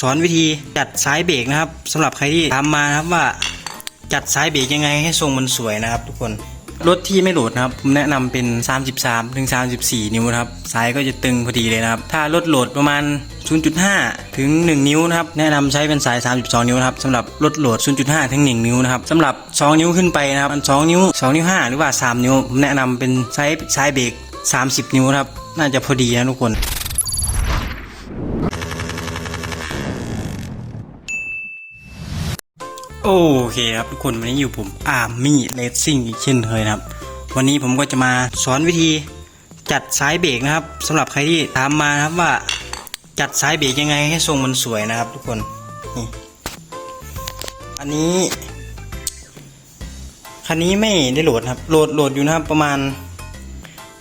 สอนวิธีจัดสายเบรกนะครับสำหรับใครที่ถามมานะครับว่าจัดสายเบรกยังไงให้ทรงมันสวยนะครับ ทุกคนรถที่ไม่โหลดนะครับผมแนะนำเป็น 33ถึง34 นิ้วนะครับสายก็จะตึงพอดีเลยนะครับ ถ้ารถโหลดประมาณ 0.5 ถึง 1 นิ้วนะครับแนะนำใช้เป็นสาย 32 นิ้วนะครับสำหรับรถโหลด 0.5 ถึง 1 นิ้วนะครับสำหรับ 2 นิ้วขึ้นไปนะครับอัน2นิ้ว 2 นิ้ว 5 หรือว่า 3 นิ้วผมแนะนำเป็นใช้สายเบรก30 นิ้วนะครับน่าจะพอดีนะทุกคน โอเคครับทุกคนวันนี้อยู่ผมอาร์มี่เลสซิ่งอีกเช่นเคยนะครับ วันนี้ผมก็จะมาสอนวิธีจัดสายเบรกนะครับสำหรับใครที่ถามมาครับว่าจัดสายเบรกยังไงให้ทรงมันสวยนะครับ ทุกคนนี่อันนี้คันนี้ไม่ได้โหลดครับโหลดโหลดอยู่นะครับประมาณ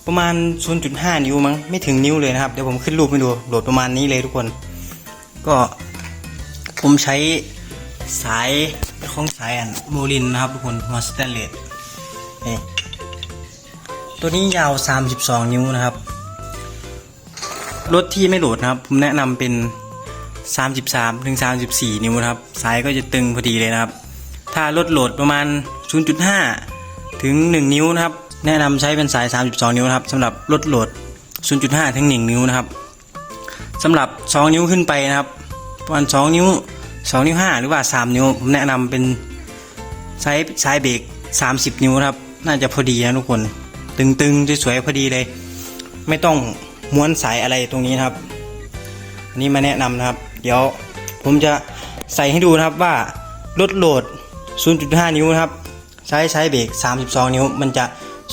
ประมาณ 0.5 นิ้วมั้งไม่ถึงนิ้วเลยนะครับเดี๋ยวผมขึ้นรูปให้ดูโหลดประมาณนี้เลยทุกคน ก็ผมใช้สาย ของสายอันโมลินนะครับทุกคนมาสเตนเลสนี่ตัวนี้ยาว 32 นิ้วนะครับรถที่ไม่โหลดนะครับ ผมแนะนำเป็น 33ถึง34 นิ้วนะครับสายก็จะตึงพอดีเลยนะครับ ถ้ารถโหลดประมาณ 0.5 ถึง 1 นิ้วนะครับ แนะนำใช้เป็นสาย 32 นิ้วนะครับสำหรับรถโหลด 0.5 ถึง 1 นิ้วนะครับสำหรับ 2 นิ้วขึ้นไปนะครับประมาณ 2 นิ้ว 2 นิ้ว 5 หรือว่า 3 นิ้ว ผมแนะนำเป็นใช้สายเบรก30 นิ้วนะครับ น่าจะพอดีนะทุกคน ตึงๆสวยๆพอดีเลย ไม่ต้องม้วนสายอะไรตรงนี้นะครับอันนี้มาแนะนำนะครับ เดี๋ยวผมจะใส่ให้ดูนะครับว่ารถโหลด 0.5 นิ้วนะครับใช้ใช้เบรก32 นิ้ว มันจะ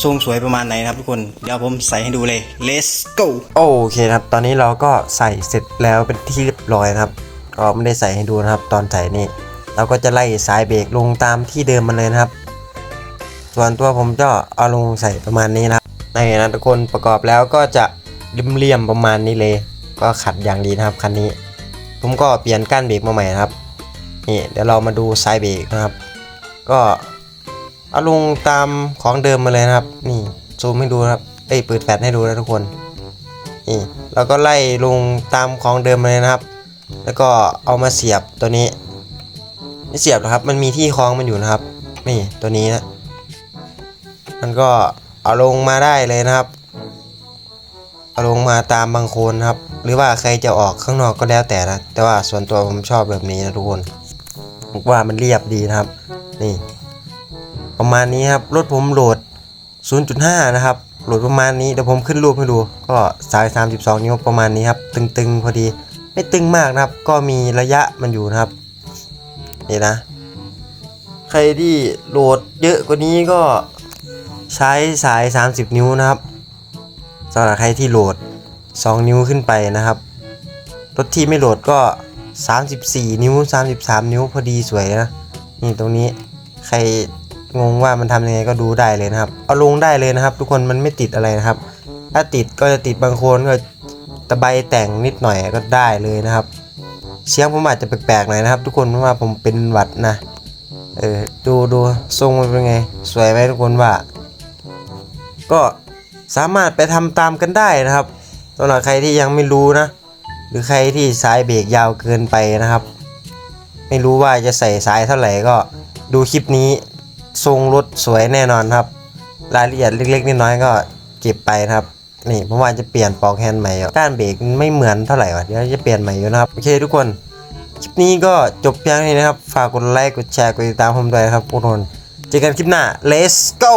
ทรงสวยประมาณไหนนะครับทุกคน เดี๋ยวผมใส่ให้ดูเลย let's go โอเคครับ ตอนนี้เราก็ใส่เสร็จแล้วเป็นที่เรียบร้อยนะครับ ก็ไม่ได้ใส่ให้ดูนะครับ ตอนใส่นี่เราก็จะไล่สายเบรกลงตามที่เดิมมันเลยนะครับ ส่วนตัวผมก็เอาลงใส่ประมาณนี้นะครับนี่นะทุกคนประกอบแล้วก็จะเลี่ยมๆประมาณนี้เลย ก็ขัดอย่างดีนะครับคันนี้ ผมก็เปลี่ยนก้านเบรกมาใหม่นะครับนี่เดี๋ยวเรามาดูสายเบรกนะครับ ก็เอาลงตามของเดิมมาเลยนะครับ นี่ซูมให้ดูนะครับเอ้ยเปิดแฟลชให้ดูนะทุกคนนี่เราก็ไล่ลงตามของเดิมมาเลยนะครับ แล้วก็เอามาเสียบตัวนี้ไม่เสียบนะครับ มันมีที่คล้องมันอยู่นะครับ นี่ตัวนี้นะ มันก็เอาลงมาได้เลยนะครับ เอาลงมาตามบางโคนนะครับ หรือว่าใครจะออกข้างนอกก็แล้วแต่นะ แต่ว่าส่วนตัวผมชอบแบบนี้นะทุกคนผมว่ามันเรียบดีนะครับ นี่ ประมาณนี้ครับ รถผมโหลด 0.5 นะครับ โหลดประมาณนี้ เดี๋ยวผมขึ้นรูปให้ดู ก็สาย 32 นิ้วประมาณนี้ครับ ตึงๆ พอดี ไม่ตึงมากนะครับ ก็มีระยะมันอยู่นะครับนี่นะ ใครที่โหลดเยอะกว่านี้ก็ใช้สาย 30 นิ้วนะครับสำหรับใครที่โหลด 2 นิ้วขึ้นไปนะครับรถที่ไม่โหลดก็ 34 นิ้ว 33 นิ้วพอดีสวยนะนี่ตรงนี้ใครงงว่ามันทำยังไงก็ดูได้เลยนะครับ เอาลงได้เลยนะครับ ทุกคนมันไม่ติดอะไรนะครับ ถ้าติดก็จะติดบางโคนก็ ตะไบแต่งนิดหน่อยก็ได้เลยนะครับ เสียงผมอาจจะแปลกๆหน่อยนะครับ ทุกคนเพราะว่าผมเป็นหวัดนะ เออดูดูทรงมันเป็นไง สวยไหมทุกคนว่า ก็สามารถไปทำตามกันได้นะครับสำหรับใครที่ยังไม่รู้นะ หรือใครที่สายเบรกยาวเกินไปนะครับ ไม่รู้ว่าจะใส่สายเท่าไหร่ก็ดูคลิปนี้ทรงรถสวยแน่นอนครับ รายละเอียดเล็กๆน้อยๆก็เก็บไปนะครับ นี่ผมว่าจะเปลี่ยนปลอกแฮนด์ใหม่ก้านเบรกไม่เหมือนเท่าไหร่วะเดี๋ยวจะเปลี่ยนใหม่อยู่นะครับโอเคทุกคนคลิปนี้ก็จบเพียงเท่านี้นะครับ ฝากกดไลค์กดแชร์กดติดตามผมด้วยครับทุกคนเจอกันคลิปหน้า let's go